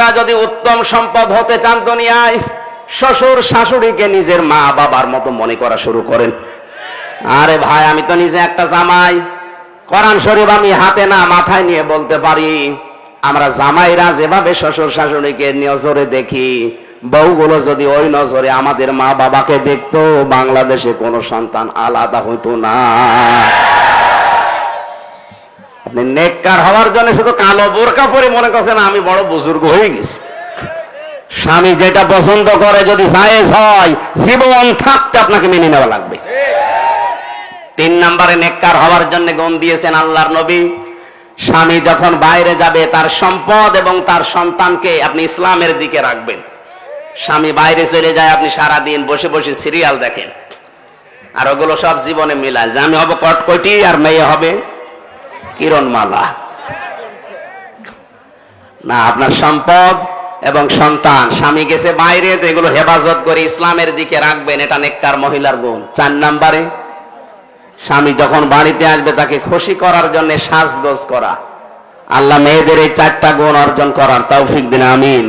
ভাইরা যদি উত্তম সম্পদ হতে চান দুনিয়ায়, শ্বশুর শাশুড়িকে নিজের মা বাবার মতো মনে করা শুরু করেন। আরে ভাই, আমি তো নিজে একটা জামাই। কোরআন শরীফ আমি হাতে না মাথায় নিয়ে বলতে পারি। আমরা জামাইরা যেভাবে শ্বশুর শাশুড়িকে নজরে দেখি, বউগুলো যদি ওই নজরে আমাদের মা বাবাকে দেখতো, বাংলাদেশে কোনো সন্তান আলাদা হইতো না। নেককার হওয়ার জন্য শুধু কালো বোরকা পরে মনে করছেন আমি বড় বুজুর্গ হয়ে গেছি। স্বামী যেটা পছন্দ করে, যদি জায়েজ হয়, জীবন থাকতে আপনাকে মেনে নেওয়া লাগবে। তিন নম্বরে নেককার হওয়ার জন্য গুণ দিয়েছেন আল্লাহর নবী। স্বামী যখন বাইরে যাবে, তার সম্পদ এবং তার সন্তানকে আপনি ইসলামের দিকে রাখবেন। স্বামী বাইরে চলে যায়, আপনি সারা দিন বসে বসে সিরিয়াল দেখেন। আর ওগুলো সব জীবনে মিলায়। যে আমি হব কটকটি আর মেয়ে হবে। কিরণমালা। না, আপনার সম্পদ এবং সন্তান, স্বামী গেছে বাইরে, তো এগুলো হেফাজত করে ইসলামের দিকে রাখবেন, এটা নেককার মহিলার গুণ। চার নাম্বারে, স্বামী যখন বাড়িতে আসবে, তাকে খুশি করার জন্য সাজগোজ করা। আল্লাহ মেয়েদের এই চারটা গুণ অর্জন করার তৌফিক দিন, আমিন।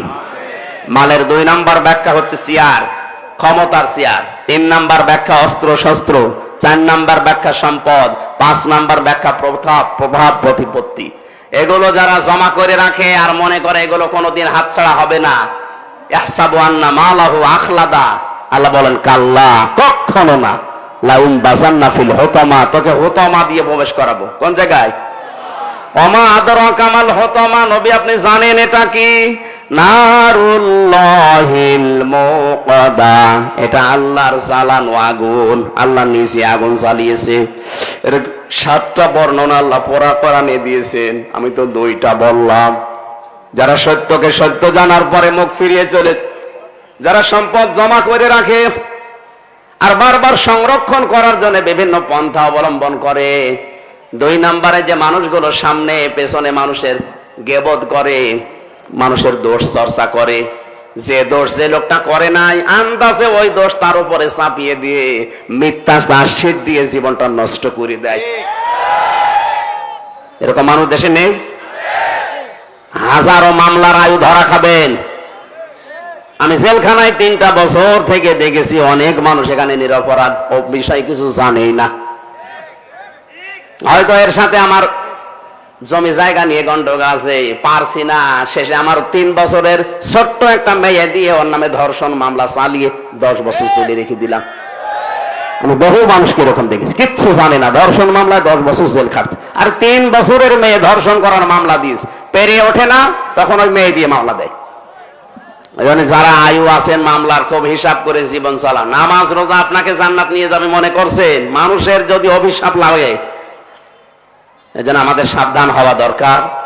মালের দুই নাম্বার ব্যাখ্যা হচ্ছে চেয়ার ক্ষমতার চেয়ার তিন নাম্বার ব্যাখ্যা অস্ত্র শস্ত্র চার নাম্বার ব্যাখ্যা সম্পদ, পাঁচ নাম্বার ব্যাখ্যা প্রভাব প্রভাব প্রতিপত্তি। এগুলো যারা জমা করে রাখে আর মনে করে এগুলো কোনোদিন হাতছাড়া হবে না। আন্না আখলাদা। আল্লাহ বলেন, কাল্লা তোকে হোতামা দিয়ে প্রবেশ করাবো। কোন জায়গায়? আদর কামাল আপনি জানেন এটা কি? নারুল্লাহিল মুকাদা এটা আল্লাহর জ্বালানো আগুন। আল্লাহ নিজে আগুন জ্বালিয়েছে। এর সাতটা বর্ণনা আল্লাহ পড়া কোরআনে দিয়েছেন। আমি তো দুইটা বললাম। যারা সত্যকে সত্য জানার পরে মুখ ফিরিয়ে চলে, যারা সম্পদ জমা করে রাখে আর বারবার সংরক্ষণ করার জন্য বিভিন্ন পন্থা অবলম্বন করে, দুই নম্বরে যে মানুষগুলো সামনে পেছনে মানুষের গেবদ করে মানুষের দোষ চর্চা করে। যে দোষ যে লোকটা করে নাই, আন্দাজে ওই দোষ তার উপরে চাপিয়ে দিয়ে মিথ্যা আশ্রিত দিয়ে জীবনটা নষ্ট করে দেয়। এরকম মানুষ দেশে নেই? হাজারো মামলার আয়ু ধরা খাবেন। আমি জেলখানায় তিনটা বছর থেকে দেখেছি, অনেক মানুষ এখানে নিরপরাধ। বিষয় কিছু জানেই না। হয়তো এর সাথে আমার জমি জায়গা নিয়ে গন্ডগোল আছে, পারছি না। শেষে আমার তিন বছরের ছোট্ট একটা মেয়ে দিয়ে ওর নামে ধর্ষণ মামলা চালিয়ে দশ বছর চলে রেখে দিলাম। আমি বহু মানুষকে এরকম দেখেছি, কিচ্ছু জানে না। ধর্ষণ মামলায় দশ বছর জেল খাটছে। আর তিন বছরের মেয়ে ধর্ষণ করার মামলা দিয়েছে। পেরিয়ে ওঠে না, তখন ওই মেয়ে দিয়ে মামলা দেয়। যারা আয়ু আছেন, মামলার খুব হিসাব করে জীবন চালান। নামাজ রোজা আপনাকে জান্নাত নিয়ে যাবে মনে করছেন? মানুষের যদি অভিশাপ লাগে এজন্য আমাদের সাবধান হওয়া দরকার।